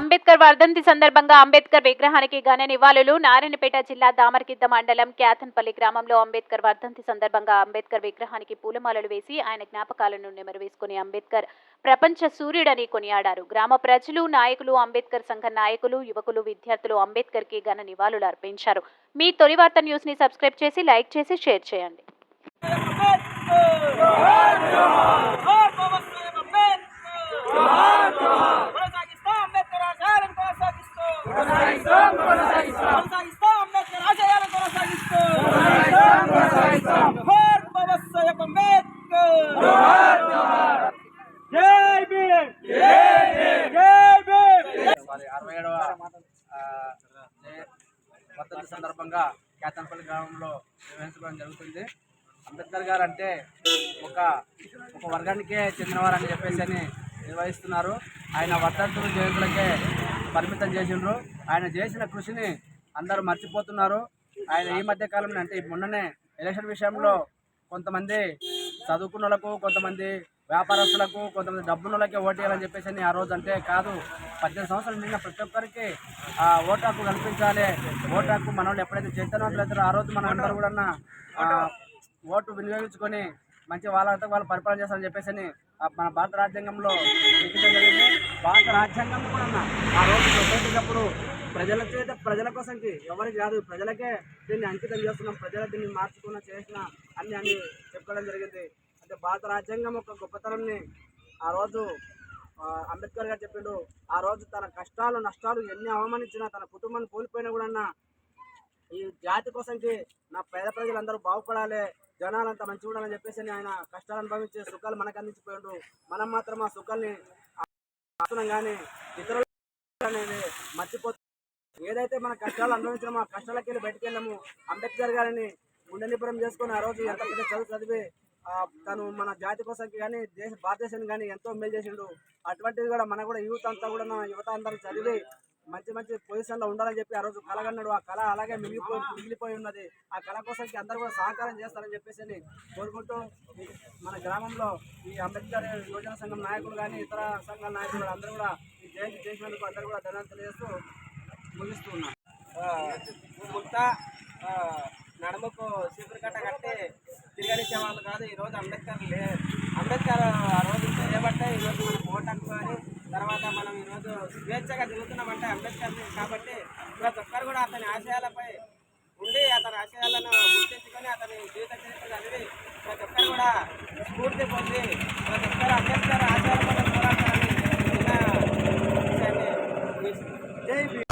Ambedkar వర్ధంతి సందర్భంగా అంబేద్కర్ విగ్రహానికి ఘన నివాళులు నారాయణపేట జిల్లా దామరగిద్ద మండలం క్యాథన్పల్లి గ్రామంలో అంబేద్కర్ వర్ధంతి సందర్భంగా అంబేద్కర్ విగ్రహానికి పూలమాలలు వేసి ఆయన జ్ఞాపకాలను నెమరువేసుకుని అంబేద్కర్ ప్రపంచ సూర్యుడని కొనియాడారు. గ్రామ ప్రజలు నాయకులు అంబేద్కర్ సంఘ నాయకులు యువకులు విద్యార్థులు అంబేద్కర్కి ఘన నివాళులు అర్పించారు. మీ తొలి వార్త న్యూస్ని సబ్స్క్రైబ్ చేసి లైక్ చేసి షేర్ చేయండి కొనసాగిస్తాం అంబేద్కర్ ఆశయాలను కొనసాగిస్తూ కొనసాగిస్తాం అంబేద్కర్ ఆశయాలను కొనసాగిస్తూ జోహార్ బాబా సాహెబ్ అంబేద్కర్ జై భీమ్ జై భీమ్ వారి అరవై ఏడవ వర్ధంతి సందర్భంగా కేతనపల్లి గ్రామంలో నిర్వహించుకోవడం జరుగుతుంది. అంబేద్కర్ గారు అంటే ఒక ఒక వర్గానికే చెందినవారు అని చెప్పేసి అని నిర్వహిస్తున్నారు. ఆయన వర్ధంతులు జయంతులకే పరిమితం చేసిండ్రు. ఆయన చేసిన కృషిని అందరూ మర్చిపోతున్నారు. ఆయన ఈ మధ్య కాలంలో అంటే మొన్ననే ఎలక్షన్ విషయంలో కొంతమంది చదువుకున్న కొంతమంది వ్యాపారస్తులకు కొంతమంది డబ్బున్నోళ్ళకే ఓటేయాలని చెప్పేసి అని ఆ రోజు అంటే కాదు. పద్దెనిమిది సంవత్సరాలు నిన్న ప్రతి ఒక్కరికి ఆ ఓటు హక్కు కల్పించాలి. ఓటు హక్కు మన వాళ్ళు ఎప్పుడైతే చైతన్యవంతులు అవుతారో ఆ రోజు మన అందరూ కూడా ఓటు వినియోగించుకొని మంచి వాళ్ళతో వాళ్ళు పరిపాలన చేస్తారని చెప్పేసి అని మన భారత రాజ్యాంగంలో జరిగింది. భారత రాజ్యాంగం కూడా అన్న ఆ రోజు చెప్పేటప్పుడు ప్రజల చేత ప్రజల కోసంకి ఎవరికి కాదు ప్రజలకే దీన్ని అంకితం చేస్తున్నాం. ప్రజల దీన్ని మార్చుకున్న చేసిన అన్ని అని చెప్పుకోవడం జరిగింది. భారత రాజ్యాంగం ఒక గొప్పతనాన్ని ఆ రోజు అంబేద్కర్ గారు చెప్పిండు. ఆ రోజు తన కష్టాలు నష్టాలు ఎన్ని అవమానించినా తన కుటుంబాన్ని కోల్పోయినా కూడా ఈ జాతి కోసంకి నా పేద ప్రజలందరూ బాగుపడాలి జనాలంతా మంచిగా ఉండాలని చెప్పేసి అని ఆయన కష్టాలు అనుభవించే సుఖాలు మనకు అందించిపోయిండు. మనం మాత్రం ఆ సుఖాల్ని ఆస్తున్నాం కానీ ఇతరులు అనేది మర్చిపోతు ఏదైతే మన కష్టాలు అనుభవించినామో ఆ కష్టాలకి వెళ్ళి బయటకు వెళ్ళాము అంబేద్కర్ గారిని గుండె చేసుకుని ఆ రోజు ఎంత పెద్ద చదువు చదివి తను మన జాతి కోసం కానీ దేశ భారతదేశానికి కానీ ఎంతో మేలు చేసిండు. అటువంటిది కూడా మన కూడా యూత్ అంతా కూడా యువత అందరూ చదివి మంచి మంచి పొజిషన్లో ఉండాలని చెప్పి ఆ రోజు కలగన్నాడు. ఆ కళ అలాగే మిగిలిపోయి మిగిలిపోయి ఉన్నది. ఆ కళ కోసం అందరూ కూడా సహకారం చేస్తారని చెప్పేసి అని కోరుకుంటూ మన గ్రామంలో ఈ అంబేద్కర్ యువజన సంఘం నాయకులు కానీ ఇతర సంఘాల నాయకులు అందరూ కూడా ఈ జయంతి చేసినందుకు అందరూ కూడా ధన్యవాదాలు తెలియజేస్తూ ముగిస్తూ ఉన్నాం. ముక్త నడుముకు చీపురు కట్ట కట్టి తిరగనిచ్చే వాళ్ళు కాదు ఈరోజు అంబేద్కర్ లే అంబేద్కర్ ఆ రోజు చేయబట్టే ఈరోజు మనం ఓటు హక్కు తర్వాత మనం ఈరోజు స్వేచ్ఛగా తిరుగుతున్నామంటే అంబేద్కర్ కాబట్టి ప్రతి ఒక్కరు కూడా అతని ఆశయాలపై ఉండి అతని ఆశయాలను గుర్తించుకొని అతని జీవిత చరిత్ర చదివి ప్రతి ఒక్కరు కూడా స్ఫూర్తి పొంది ప్రతి ఒక్కరు అంబేద్కర్ ఆశయాల కోసం పోరాటాన్ని జై